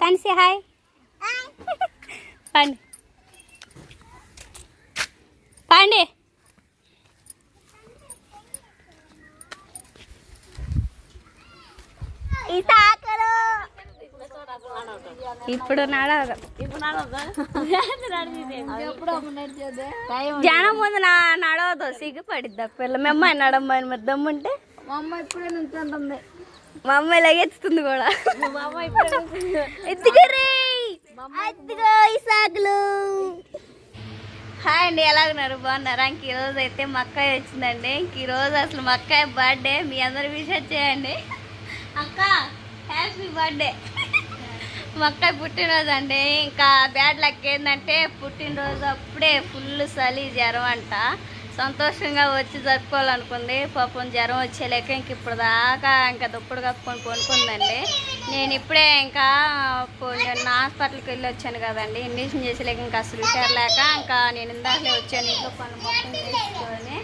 తనిసి hi పండి పండి ఇప్పుడు నడవదు జనం ముందు నా నడవదు సిగ్గుపడిద్ది? పిల్ల మీ అమ్మాయి నడమ్మని మరి దమ్ముంటే మా అమ్మ ఇప్పుడే నుంచుంటుంది మా అమ్మాయి ఎత్తుతుంది కూడా. ఎత్తుకరీ ఎత్తుకో ఈ హాయ్ అండి ఎలా ఉన్నారు? బాగున్నారా? ఇంక ఈరోజు అయితే మా అక్కయ్య వచ్చిందండి. ఇంక ఈరోజు అసలు మా అక్కయ్య బర్త్డే మీ అందరు విషయం చేయండి. అక్క హ్యాపీ బర్త్డే మా అక్కయ్య పుట్టినరోజు అండి. ఇంకా బ్యాడ్ లక్ ఏంటంటే పుట్టినరోజు అప్పుడే ఫుల్ చలి జ్వరం అంట. సంతోషంగా వచ్చి జరుపుకోవాలనుకుంది. పాపం జ్వరం వచ్చేలేక ఇంక ఇప్పుడు దాకా ఇంకా దుప్పుడు కప్పుకొని కొనుక్కుందండి. నేను ఇప్పుడే ఇంకా నిన్న హాస్పిటల్కి వెళ్ళి వచ్చాను కదండి. ఇంజక్షన్ చేసేలేక ఇంకా అసలు లేక ఇంకా నేను ఇందాకలే వచ్చాను ఇంట్లో పనులు మొత్తం చేసుకొని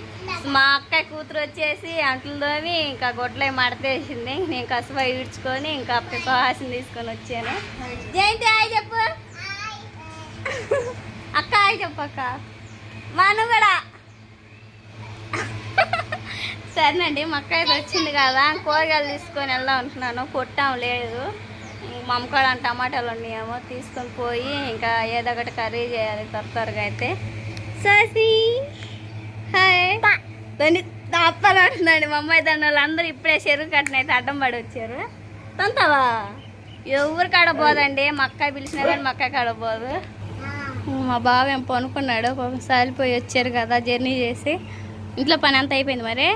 మా అక్క కూతురు వచ్చేసి అంట్లు తోమి ఇంకా గొడ్లై మడతేసింది నేను కసువ ఈడ్చుకొని ఇంకా పిపాసిన తీసుకొని వచ్చాను. జయంతి హాయ్ చెప్పు. అక్క హాయ్ చెప్పు అక్క. మను కూడా. సరేనండి మా అక్క అయితే వచ్చింది కదా. కూరగాయలు తీసుకొని వెళ్దాం అంటున్నాను పొట్టాం లేదు. మా అమ్మకాడ టమాటాలు ఉన్నాయేమో తీసుకొని పోయి ఇంకా ఏదో ఒకటి కర్రీ చేయాలి త్వర త్వరగా అయితే. ససి హాయ్. దాన్ని తప్పని అంటున్నాడు. మా అమ్మాయి దాని వాళ్ళందరూ ఇప్పుడే చెరువు కట్టిన అయితే అడ్డం పడి వచ్చారు. తంతావా? ఎవరు కాడ పోదండి? మా అక్క పిలిచినా కానీ మా అక్క కాడ పోదు. మా బావ ఏం పనుకున్నాడు. పాపం సాలిపోయి వచ్చారు కదా జర్నీ చేసి. ఇంట్లో పని అంతా అయిపోయింది మరి.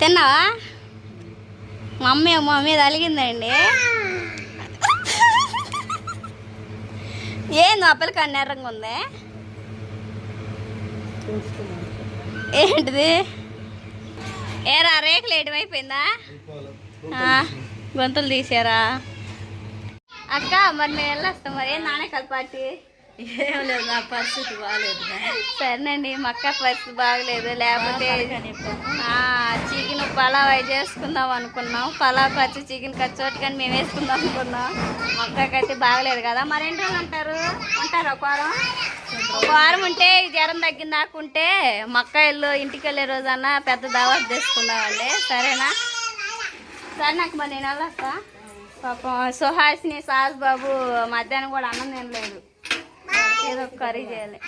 తిన్నావా? మా అమ్మ తలిగిందండి మీద అలిగిందండి. ఏంది ఆ పిల్లకి ఉంది? ఏంటిది? ఏరా రేకులు వేయడం అయిపోయిందా? గొంతులు తీసారా? అక్క మరి మేము వెళ్ళొస్తాం. మరి ఏం నాణ్యకాల పార్టీ? ఏం లేదు నా పరిస్థితి బాగాలేదు సరేనండి మా అక్క పరిస్థితి బాగలేదు. లేకపోతే చికెన్ పలావ్ అవి చేసుకుందాం అనుకున్నాం. పలావ్ ఖర్చు చికెన్ ఖర్చు ఒకటి కానీ మేము వేసుకుందాం అనుకున్నాం. మా అక్కకి అయితే బాగలేదు కదా. మరి ఎన్ని రోజులు అంటారు అంటారు ఒక వారం? ఒక వారం ఉంటే జ్వరం తగ్గింది నాకుంటే మా అక్క ఇల్లు ఇంటికి వెళ్ళే రోజన్నా పెద్ద దావత్ చేసుకుందామండి. సరేనా? సరే నాకు మరి నేను వెళ్ళొస్తా. పాపం సుహాసిని సాస్ బాబు మధ్యాహ్నం కూడా అన్నం తినలేదు. ఏదో కర్రీ చేయాలి.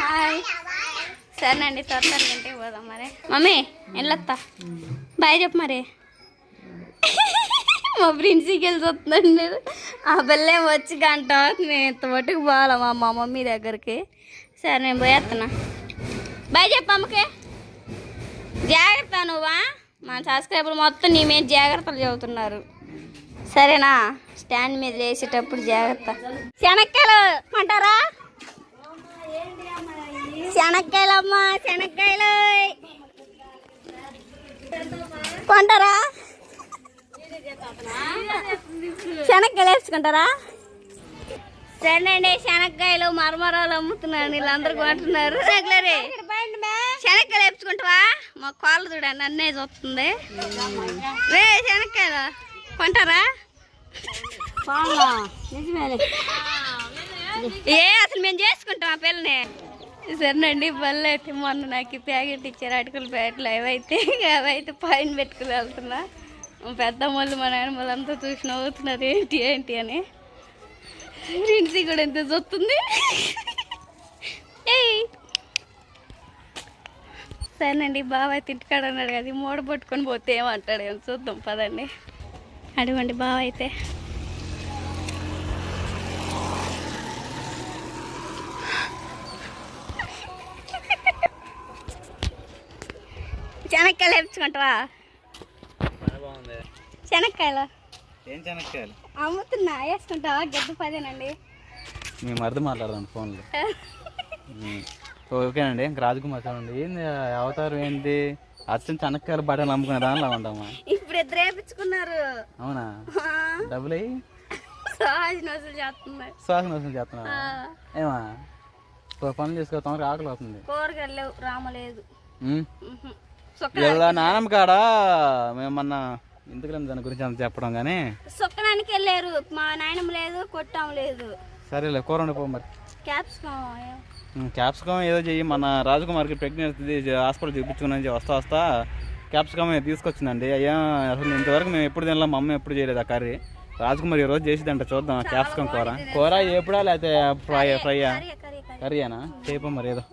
హాయ్. సరేనండి త్వర త్వరగా ఇంటికి పోదాం మరి. మమ్మీ వెళ్ళొత్తా. బాయ్ చెప్పు మరి. మా ప్రిన్సికి వెళ్ళి చూస్తుందండి ఆ పిల్లే వచ్చి గంట నేను ఇంత మట్టుకు పోవాలా మా మా మమ్మీ దగ్గరికి. సరే నేను పోయేస్తున్నా బాయ్ చెప్పు అమ్మకి. జాగ్రత్త నువ్వా? మా సబ్స్క్రైబర్ మొత్తం నీ మీద జాగ్రత్తలు చెబుతున్నారు సరేనా? స్టాండ్ మీద వేసేటప్పుడు జాగ్రత్త. శనక్కాయలు అంటారా శనక్కాయలు అమ్మా శనక్కాయలు కొంటారా? శనక్కాయలు వేసుకుంటారా? సరేనండి శనక్కాయలు మరమరాలు అమ్ముతున్నాను వీళ్ళందరూ కొంటున్నారు. రెగ్యులరే శనక్కాయలు వేపించుకుంటావా మా? కాళ్ళు చూడండి అన్నే చూస్తుంది. రే శనక్కాయలు కొంటారా? ఏ అసలు మేము చేసుకుంటాం ఆ పిల్లని. సరేనండి బళ్ళు అయితే మొన్న నాకు ప్యాకెట్ ఇచ్చారు అటుకుల ప్యాకెట్లు అవైతే అవైతే పైన పెట్టుకుని వెళ్తున్నా. పెద్ద వాళ్ళు మా నాయనమ్మలు వాళ్ళంతా చూసి నవ్వుతున్నారు ఏంటి ఏంటి అని. రిన్సీ కూడా ఎంత చూస్తుంది సరేనండి బాబాయ్ అయితే ఇంటికాడ అన్నాడు కదా మూడ పట్టుకొని పోతే ఏమంటాడు ఏమో చూద్దాం పదండి. అడగండి బావ అయితే. శనక్కాయలు వేపించుకుంటావా? శనక్కాయలు ఏం చెనక్కాయలు? అమ్ముతున్నా. వేసుకుంటావా? గడ్డ పదేనండి. మేము అర్థం మాట్లాడదాం ఫోన్లో. ఓకేనండి ఇంక రాజకుమార్ చూడండి ఏంది అవతారం ఏంటి అచ్చం చెనక్కాయలు బట్టలు అమ్ముకునే దానిలో ఉంటామా? ఇప్పుడు ఇద్దరు వేపించుకున్నారు. అవునా? డబ్బులు అయ్యి? సహజ నోసులు చేస్తున్నారు శ్వాస వసూలు చేస్తున్నావా? ఆ, ఏమా? పనులు చేసుకో తొందరగా ఆకలి అవుతుంది. కూరగాయలు లేవు ఇలా నానమ్మ కాడ మేము మొన్న ఎందుకు దాని గురించి అంత చెప్పడం కానీ సుక్కనానికి వెళ్ళారు. మా నాయనమ్మ లేదు కొట్టాం లేదు. సరేలే కూర వండిపో మరి. క్యాప్సికం క్యాప్సికమ్ ఏదో చెయ్యి మన రాజకుమార్కి ప్రెగ్నెన్సీ హాస్పిటల్ చూపించుకుని వస్తా వస్తా క్యాప్సికమ్ తీసుకొచ్చిందండి. అయ్యా అసలు ఇంతవరకు మేము ఎప్పుడు తినలేం మా అమ్మ ఎప్పుడు చేయలేదు ఆ కర్రీ? రాజకుమార్ ఈరోజు చేసిదంట చూద్దాం ఆ క్యాప్సికమ్ కూర. కూర ఎప్పుడా లేకపోతే ఫ్రై ఫ్రైయా? Curry curry curry. కర్రీయేనా? చేయపో మరి ఏదో.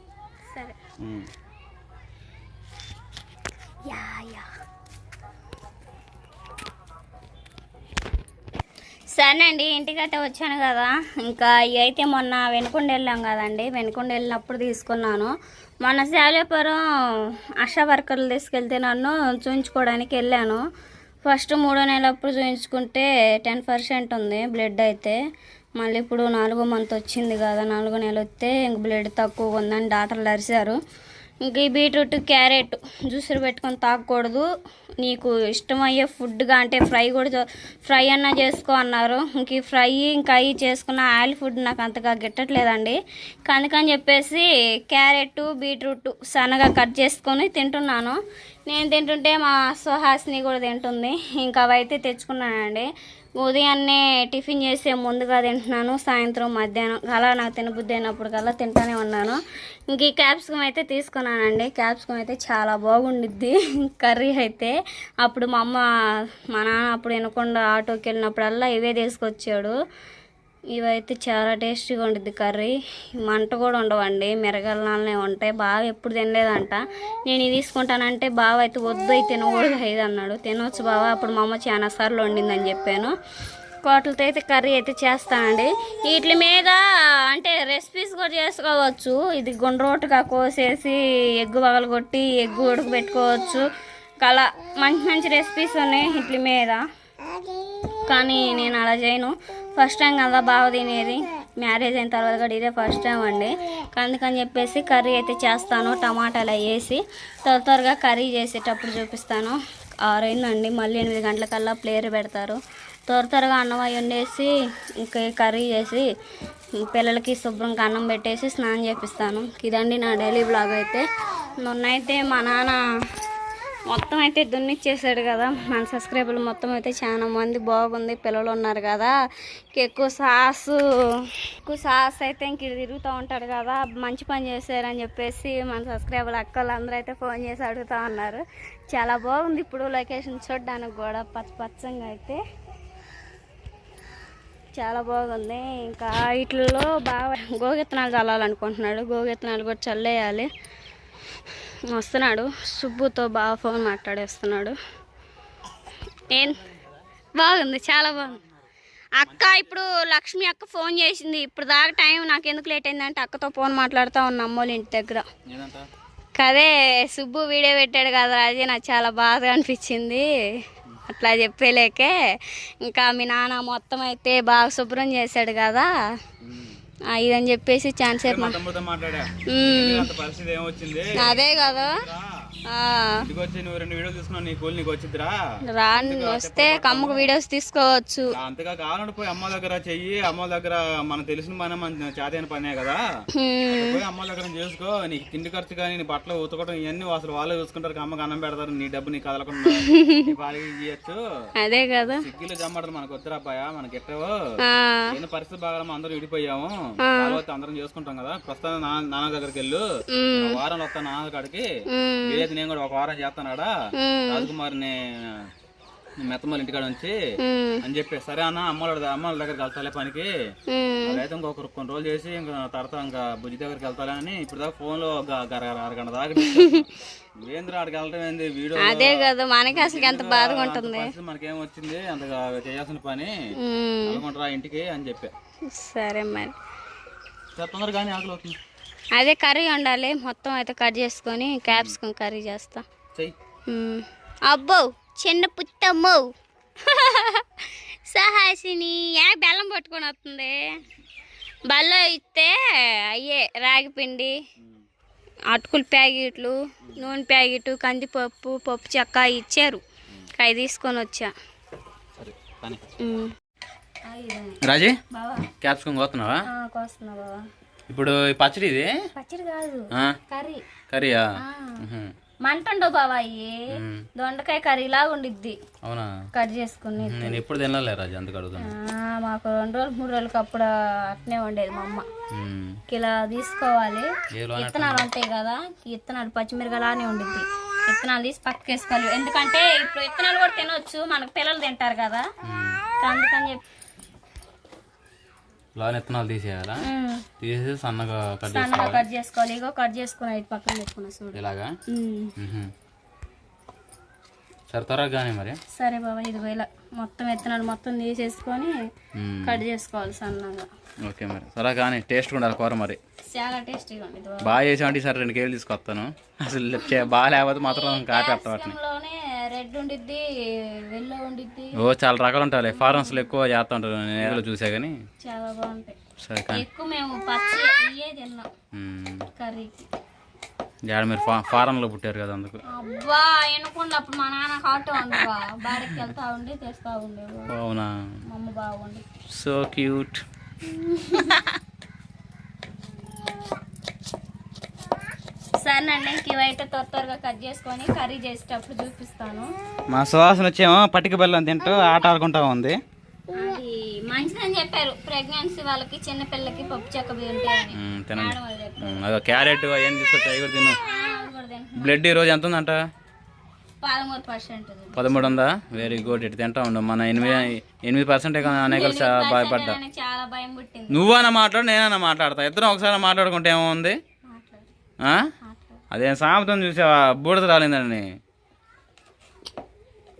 సరేనండి ఇంటికైతే వచ్చాను కదా. ఇంకా అయితే మొన్న వెనుకొండ వెళ్ళాం కదండి. వెనుకొండ వెళ్ళినప్పుడు తీసుకున్నాను. మొన్న శాలేపురం ఆశా వర్కర్లు తీసుకెళ్తే నన్ను చూయించుకోవడానికి వెళ్ళాను. ఫస్ట్ మూడో నెలప్పుడు చూయించుకుంటే టెన్ పర్సెంట్ ఉంది బ్లడ్ అయితే. మళ్ళీ ఇప్పుడు నాలుగో మంత్ వచ్చింది కదా నాలుగో నెల వస్తే ఇంక బ్లడ్ తక్కువగా ఉందని డాక్టర్లు అరిశారు. ఇంక ఈ బీట్రూట్ క్యారెట్ జ్యూసులు పెట్టుకొని తాగకూడదు. నీకు ఇష్టమయ్యే ఫుడ్గా అంటే ఫ్రై కూడా ఫ్రై అన్నా చేసుకో అన్నారు. ఇంక ఈ ఫ్రై ఇంకా అవి చేసుకున్న ఆయిల్ ఫుడ్ నాకు అంతగా గిట్టట్లేదండి. అందుకని చెప్పేసి క్యారెట్ బీట్రూట్ సన్నగా కట్ చేసుకొని తింటున్నాను. నేను తింటుంటే మా సుహాసిని కూడా తింటుంది. ఇంకా అవైతే తెచ్చుకున్నానండి. ఉదయాన్నే టిఫిన్ చేసే ముందుగా తింటున్నాను సాయంత్రం మధ్యాహ్నం అలా నాకు తినబుద్ధి అయినప్పుడు కల్లా తింటానే ఉన్నాను. ఇంక ఈ క్యాప్సికం అయితే తీసుకున్నానండి. క్యాప్సికం అయితే చాలా బాగుండిద్ది. కర్రీ అయితే అప్పుడు మా అమ్మ మా నాన్న అప్పుడు వినకుండా ఆటోకి వెళ్ళినప్పుడల్లా ఇవే తీసుకొచ్చాడు. ఇవైతే చాలా టేస్టీగా ఉండిద్ది కర్రీ. మంట కూడా ఉండవండి మిరగలనే ఉంటాయి. బాగా ఎప్పుడు తినలేదంట. నేను ఇది తీసుకుంటానంటే బావ అయితే వద్దు అయితే తినకూడదు ఇది అన్నాడు. తినవచ్చు బావ అప్పుడు మా అమ్మ చాలా సార్లు వండిందని చెప్పాను. కోటలతో అయితే కర్రీ అయితే చేస్తానండి. వీటి మీద అంటే రెసిపీస్ కూడా చేసుకోవచ్చు. ఇది గుండ్రోటుగా కోసేసి ఎగ్గు పగలగొట్టి ఎగ్గు ఉడకబెట్టుకోవచ్చు. అలా మంచి మంచి రెసిపీస్ ఉన్నాయి వీటి మీద. కానీ నేను అలా చేయను. ఫస్ట్ టైం కదా బాగా తినేది. మ్యారేజ్ అయిన తర్వాత కూడా ఇదే ఫస్ట్ టైం అండి. అందుకని చెప్పేసి కర్రీ అయితే చేస్తాను. టమాటాలు వేసి త్వర త్వరగా కర్రీ చేసేటప్పుడు చూపిస్తాను. ఆరైందండి. మళ్ళీ ఎనిమిది గంటలకల్లా ప్లేయర్ పెడతారు. త్వర త్వరగా అన్నం అయి వండేసి ఇంకా కర్రీ చేసి పిల్లలకి శుభ్రంగా అన్నం పెట్టేసి స్నానం చేపిస్తాను. ఇదండి నా డైలీ బ్లాగ్ అయితే. మొన్నైతే మా నాన్న మొత్తం అయితే దున్నిచ్చేసాడు కదా. మన సబ్స్క్రైబర్లు మొత్తం అయితే చాలా మంది బాగుంది పిల్లలు ఉన్నారు కదా. ఎక్కువ సాసు ఎక్కువ సాస్ అయితే ఇంక తిరుగుతూ ఉంటాడు కదా. మంచి పని చేశారని చెప్పేసి మన సబ్స్క్రైబర్లు అక్కలు అందరూ అయితే ఫోన్ చేసి అడుగుతూ ఉన్నారు. చాలా బాగుంది ఇప్పుడు లొకేషన్ చూడడానికి కూడా పచ్చ పచ్చంగా అయితే. చాలా బాగుంది. ఇంకా వీటిల్లో బాగా గోగెత్తనాలు చల్లాలనుకుంటున్నాడు. గోగెత్తనాలు కూడా చల్లేయాలి. వస్తున్నాడు. సుబ్బుతో బాగా ఫోన్ మాట్లాడేస్తున్నాడు. ఏం? బాగుంది చాలా బాగుంది. అక్క ఇప్పుడు లక్ష్మి అక్క ఫోన్ చేసింది. ఇప్పుడు దాకా టైం నాకు ఎందుకు లేట్ అయిందంటే అక్కతో ఫోన్ మాట్లాడుతూ ఉన్నా అమ్మోళ్ళ ఇంటి దగ్గర. కదే సుబ్బు వీడియో పెట్టాడు కదా అది నాకు చాలా బాధగా అనిపించింది. అట్లా చెప్పేలేకే. ఇంకా మీ నాన్న మొత్తం అయితే బాగా శుభ్రం చేశాడు కదా. ఇదని చెప్పేసి ఛాన్స్ అదే కదా. నువ్వు రెండు వీడియోలు తీసుకున్నావు నీ కూలి నీకు వచ్చిద్దిరా. వస్తే కమ్మకు వీడియోస్ తీసుకోవచ్చు. అంతగా కావాలంటే పోయి అమ్మ దగ్గర చెయ్యి అమ్మ దగ్గర మనకు తెలిసిన పని మన చేతైన పనే కదా. పోయి అమ్మ దగ్గర చేసుకో నీకు తిండి ఖర్చు కానీ నీ బట్టలు ఉతకడం ఇవన్నీ అసలు వాళ్ళే చూసుకుంటారు అమ్మకి అన్నం పెడతారు నీ డబ్బు నీ కదలకుండా పాలకి ఇయ్యచ్చు అదే కదా. సిగ్గిలు జమ్మడదు మనకు వద్దురా అబ్బాయ మనకి ఎట్టవో. ఏదో పరిస్థితి బాగా అందరం విడిపోయాము. తర్వాత అందరం చేసుకుంటాం కదా. ప్రస్తుతం నాన్న దగ్గరికి వెళ్ళు. వారం వస్తాను నాన్న కాడికి నేను కూడా ఒక వారం చేస్తానాడా? రాజకుమారిని మెత్తమ్మల ఇంటికాడ ఉంచి ఉమ్, అని చెప్పి సరే అన్న అమ్మల అమ్మల దగ్గరికి వెళ్తాలే పనికి. అదైతే ఇంకొక కొన్ని రోజులు చేసి ఇంకా తర్వాత ఇంకా బుజ్జి దగ్గరికి వెళ్తాలని ఇప్పుడు దాకా ఫోన్లో అరగంట దాకా ఏంద్ర వెళ్ళటం ఏంది? వీడియో అదే కదా మనకి అసలు ఎంత బాధగా ఉంటుంది. మనకేం వచ్చింది? అంతగా చేయాల్సిన పని. వెళ్ళకుంటారా ఇంటికి అని చెప్పా. సరే మరి. సరే తొందరగా కానీ ఆకలి అవుతుంది అదే కర్రీ వండాలి. మొత్తం అయితే కట్ చేసుకొని క్యాప్సికం కర్రీ చేస్తా. అబ్బో చిన్న పుత్తమ్మో సహాసిని ఏ బెల్లం పట్టుకొని వస్తుంది? బల్లో ఇస్తే అయ్యే రాగి పిండి అటుకుల ప్యాకెట్లు నూనె ప్యాకెట్ కందిపప్పు పప్పు చెక్క ఇచ్చారు. అవి తీసుకొని వచ్చా. రాజీ బావా. క్యాప్సికం కోస్తున్నావా? కోస్తున్నా బావా. ఇప్పుడు పచ్చడి ఇది? పచ్చడి కాదు. కర్రీ. కర్రీయా. మంట ఉండవు బాబాయి. దొండకాయ కర్రీలా ఉండిద్ది. అవునా? కట్ చేసుకుని నేను ఎప్పుడు తినలే రాజు అందుకు అడుగుతాను ఆ, మాకు రెండు రోజులు మూడు రోజులకి అప్పుడు అట్నే ఉండేది మా అమ్మ. మ్మ్. కిలో తీసుకోవాలి. విత్తనాలు ఉంటాయి కదా విత్తనాలు పచ్చిమిరగలానే ఉండిద్ది. విత్తనాలు తీసి పక్కకి వేసుకోవాలి. ఎందుకంటే ఇప్పుడు విత్తనాలు కూడా తినొచ్చు మనకు పిల్లలు తింటారు కదా. అందుకని చెప్పి లోన విత్తనాలు తీసేయాలా? తీసేసి సన్నగా కట్ సన్నగా చేసుకోవాలి. కట్ చేసుకోవాలి. ఇగో కట్ చేసుకుని ఇటు పక్కన పెట్టుకున్నా చూడు. ఇలాగా. సరే త్వరగా కానీ మరి. సరే బాబా ఇదిగో ఇలా మొత్తం విత్తనాలు మొత్తం తీసేసుకొని. కట్ చేసుకోవాలి సన్నగా. ఓకే మరి. సరే కానీ టేస్ట్ ఉండాలి కూర మరి. చాలా టేస్టీగా బాబా. బాగా చేసామంటే సరే రెండు కేజీలు తీసుకొస్తాను. అసలు బాగా లేకపోతే మాత్రం కాపీ వాటిని. రెడ్ ఉండిద్ది ఎల్లో ఉండిద్ది. ఓ చాలా రకాలు ఉంటాయి ఫారెన్స్లో ఎక్కువ చేస్తూ ఉంటారు నేను ఏదో చూసా కానీ. చాలా బాగుంటాయి. సరే కానీ. ఎక్కువ మేము పచ్చి ఇయే తిన్నాం. మ్మ్. కర్రీకి. యాడ మీరు ఫా ఫారెన్లో పుట్టారు కదా అందుకు. అబ్బా మా నాన్న ఉండవా బాడికి వెళ్తా ఉండి తెస్తా ఉండేవాడు. అవునా? మా అమ్మ బాగుండి సో క్యూట్. ఇవైతే త్వర త్వరగా కట్ చేసుకొని కర్రీ చేసేటప్పుడు చూపిస్తాను. మా సువాసన వచ్చేమో పట్టిక బెల్లం తింటూ ఆట ఆడుకుంటా ఉంది. అది మంచిదని చెప్పారు. ప్రెగ్నెన్సీ వాళ్ళకి చిన్న పిల్లకి పప్పు చెక్క ఉంటాయని. మ్మ్, తినండి. మేడం వాళ్ళు చెప్పారు. మ్మ్, అదో క్యారెట్ ఏం తీసుకొచ్చా అవి కూడా తిను. కూడా తింటున్నాం. బ్లడ్ ఈ రోజు ఎంత ఉందంట? పదమూడు పర్సెంట్ పదమూడు ఉందా? వెరీ గుడ్ ఇటు తింటా ఉండు. మన ఎనిమిది ఎనిమిది పర్సెంట్ అనే కలిసి భయపడ్డా. చాలా భయం పుట్టింది. నువ్వన్నా మాట్లాడు నేనన్నా మాట్లాడతా. ఇద్దరం ఒకసారి మాట్లాడుకుంటే ఏముంది? మాట్లాడు. ఆ? అదేం సామెతం చూసావా? బూడిద రాలేదని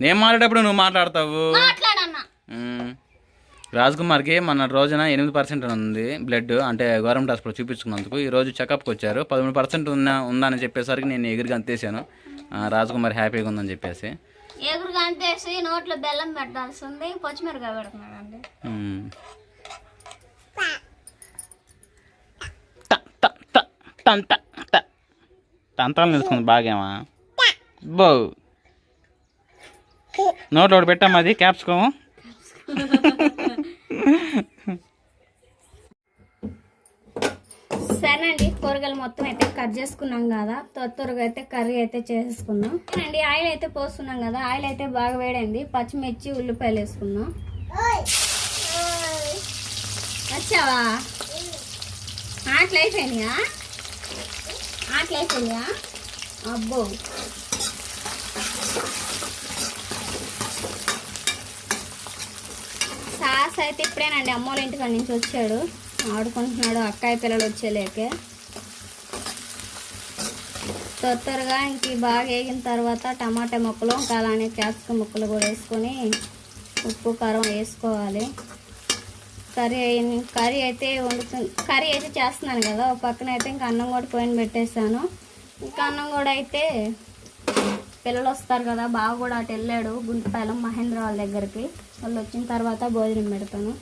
నేను మాట్లాడేటప్పుడు నువ్వు మాట్లాడతావు. రాజ్కుమార్కి మన రోజున ఎనిమిది పర్సెంట్ ఉంది బ్లడ్ అంటే గవర్నమెంట్ హాస్పిటల్ చూపించుకున్నందుకు. ఈ రోజు చెకప్కి వచ్చారు. పదమూడు పర్సెంట్ ఉన్నా ఉందని చెప్పేసరికి నేను ఎగిరిగా అంతేసాను రాజ్కుమార్ హ్యాపీగా ఉందని చెప్పేసి. ఎగురుగా అంతేసి నోట్లో బెల్లం పెట్టాల్సి ఉంది పచ్చిమిరకాయ పెడుతున్నాడండి. మ్మ్. ట, ట, ట, టం, తంత్రాలు నిలుచుకుంది బాగేమా? బో. నోట్లో ఒకటి పెట్టామా అది క్యాప్సికమ్. సరేనండి కూరగాయలు మొత్తం అయితే కట్ చేసుకున్నాం కదా. త్వర త్వరగా అయితే కర్రీ అయితే చేసేసుకున్నాం అండి ఆయిల్ అయితే పోస్తున్నాం కదా ఆయిల్ అయితే బాగా వేడండి. పచ్చిమిర్చి ఉల్లిపాయలు వేసుకున్నాం వచ్చావా? ఆటలు అయిపోయినాయా అయిపోయినాయా అబ్బో. సాస్ అయితే ఇప్పుడేనండి అమ్మోళ్ళ ఇంటికాడ నుంచి వచ్చాడు. ఆడుకుంటున్నాడు అక్కాయ పిల్లలు వచ్చేలేకే. త్వర త్వరగా ఇంక బాగా వేగిన తర్వాత టమాటా ముక్కలు ఇంకా అలానే క్యాప్సికం ముక్కలు కూడా వేసుకొని ఉప్పు కారం వేసుకోవాలి. కర్రీ అయింది కర్రీ అయితే వండుతుంది కర్రీ అయితే చేస్తున్నాను కదా. ఒక పక్కన అయితే ఇంకా అన్నం కూడా పోయిన పెట్టేశాను. ఇంకా అన్నం కూడా అయితే పిల్లలు వస్తారు కదా. బావ కూడా అటు వెళ్ళాడు గుంటపాలెం మహేంద్ర వాళ్ళ దగ్గరికి. వాళ్ళు వచ్చిన తర్వాత భోజనం పెడతాను.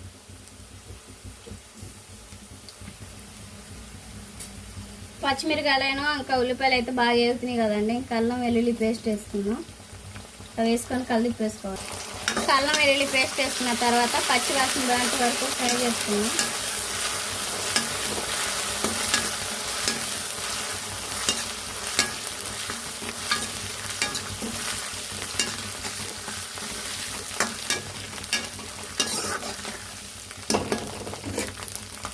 పచ్చిమిరకాయలైనా ఇంకా ఉల్లిపాయలు అయితే బాగా వేగుతున్నాయి కదండి. ఇంకా అల్లం వెల్లుల్లి పేస్ట్ వేసుకున్నాం అవి వేసుకొని కలిపి వేసుకోవాలి. అల్లం వెల్లుల్లి పేస్ట్ వేసుకున్న తర్వాత పచ్చి వాసన దాంట్ వరకు ఫ్రై చేసుకున్నాం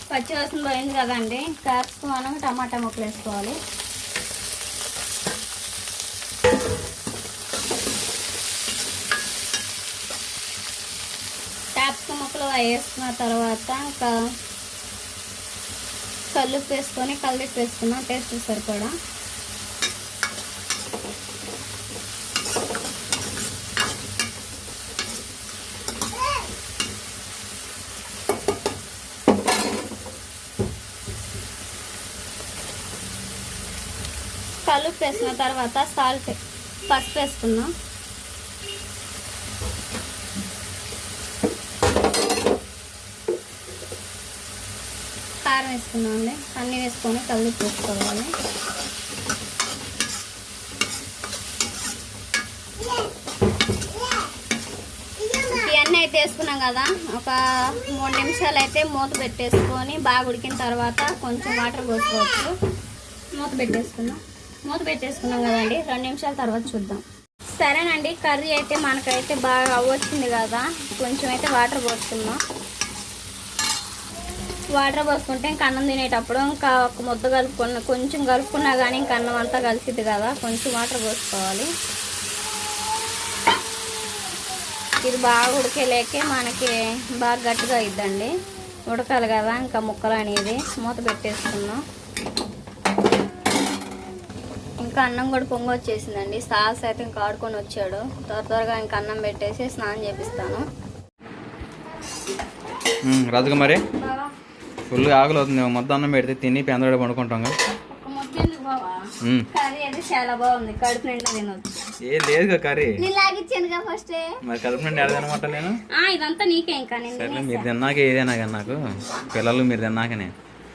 పచ్చి వాసన పోయింది కదండి క్యాప్సికం మనం టమాటా ముక్కలు వేసుకోవాలి. క్యాప్సికం వేసుకున్న తర్వాత ఒక కల్లుప్పు వేసుకొని కలిపి వేసుకున్నాం టేస్ట్ సరిపడా? కలుపు వేసిన తర్వాత సాల్ట్ పసుపు వేసుకున్నాం కారం వేసుకున్నాం అండి. అన్నీ వేసుకొని కలిపి వేసుకోవాలి ఇవన్నీ అయితే వేసుకున్నాం కదా. ఒక మూడు నిమిషాలు అయితే మూత పెట్టేసుకొని బాగా ఉడికిన తర్వాత కొంచెం వాటర్ పోసుకోవచ్చు. మూత పెట్టేసుకున్నాం మూత పెట్టేసుకున్నాం కదండి. రెండు నిమిషాల తర్వాత చూద్దాం. సరేనండి. కర్రీ అయితే మనకైతే బాగా అవ్వచ్చింది కదా. కొంచెం అయితే వాటర్ పోసుకుందాం. వాటర్ పోసుకుంటే ఇంకా అన్నం తినేటప్పుడు ఇంకా ఒక ముద్ద కలుపుకున్న కొంచెం కలుపుకున్నా కానీ ఇంకా అన్నం అంతా కలిసిద్ది కదా. కొంచెం వాటర్ పోసుకోవాలి. ఇది బాగా ఉడికేలేకే మనకి బాగా గట్టిగా అయిద్దండి. ఉడకాలి కదా ఇంకా ముక్కలు అనేది మూత పెట్టేసుకున్నాం. ఇంకా అన్నం కూడా పొంగి వచ్చేసిందండి. సాస్ అయితే ఇంకా ఆడుకొని వచ్చాడు. త్వర త్వరగా ఇంకా అన్నం పెట్టేసి స్నానం చేపిస్తాను. రాజుగా మరి? ఫుల్ ఆకలి అవుతుంది మొత్తం అన్నం పెడితే తిని పెందడ పండుకుంటాం ఏ లేదు కర్రీ. మరి కడుపు నుండి ఎడదనమాట నేను? ఇదంతా నీకే ఇంకా. నేను సరే మీరు తిన్నాక ఏదైనా కానీ నాకు. పిల్లలు మీరు తిన్నాకనే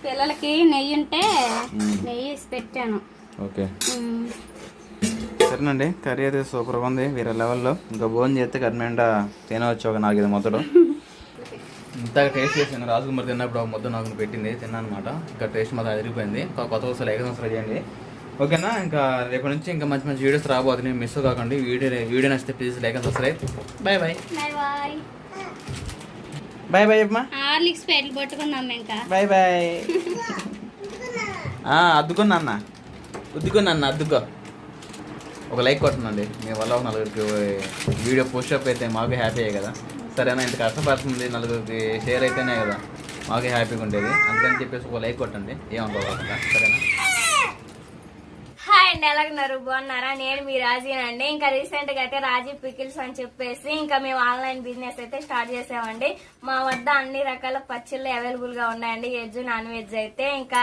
పిల్లలకి నెయ్యి ఉంటే నెయ్యి పెట్టాను. ఓకే. సరేనండి కర్రీ అయితే సూపర్గా ఉంది. వేరే లెవెల్లో. ఇంకా భోజనం చేస్తే కర్మెండ తినవచ్చు ఒక నాలుగైదు ముద్దలు. ఇంతగా టేస్ట్ చేసాను రాజకుమారి తిన్నప్పుడు ఒక ముద్ద నాకు పెట్టింది. తిన్నాను అనమాట ఇంకా టేస్ట్ మాత్రం అదిరిపోయింది ఇంకా కొత్త వస్తువులు ఏక సంవత్సరం చేయండి ఓకేనా? ఇంకా రేపటి నుంచి ఇంకా మంచి మంచి వీడియోస్ రాబోతున్నాయి మిస్ కాకండి. వీడియో వీడియో నచ్చితే ప్లీజ్ లేక subscribe bye bye bye bye bye bye అమ్మా. హార్లిక్స్ పెట్లు పట్టుకున్నాం ఇంకా. బాయ్ బాయ్ అద్దుకున్నా అన్న. ఉద్దుకున్నా అన్న అద్దుకో. ఒక లైక్ కొట్టండి మీ వల్ల ఒక నలుగురికి వీడియో పోస్ట్ అప్ అయితే మాకు హ్యాపీ కదా. సరేనా? ఇంత కష్టపడుతుంది నలుగురికి షేర్ అయితేనే కదా. మాకే హ్యాపీగా ఉండేది. అందుకని చెప్పేసి ఒక లైక్ కొట్టండి. ఏమనుకోకుండా సరేనా? హాయ్ అండి ఎలాగున్నారు? బాగున్నారా? నేను మీ రాజీనండి ఇంకా రీసెంట్గా అయితే రాజీ పికిల్స్ అని చెప్పేసి ఇంకా మేము ఆన్లైన్ బిజినెస్ అయితే స్టార్ట్ చేసామండి. మా వద్ద అన్ని రకాల పచ్చళ్ళు అవైలబుల్గా ఉన్నాయండి. వెజ్ నాన్ వెజ్ అయితే. ఇంకా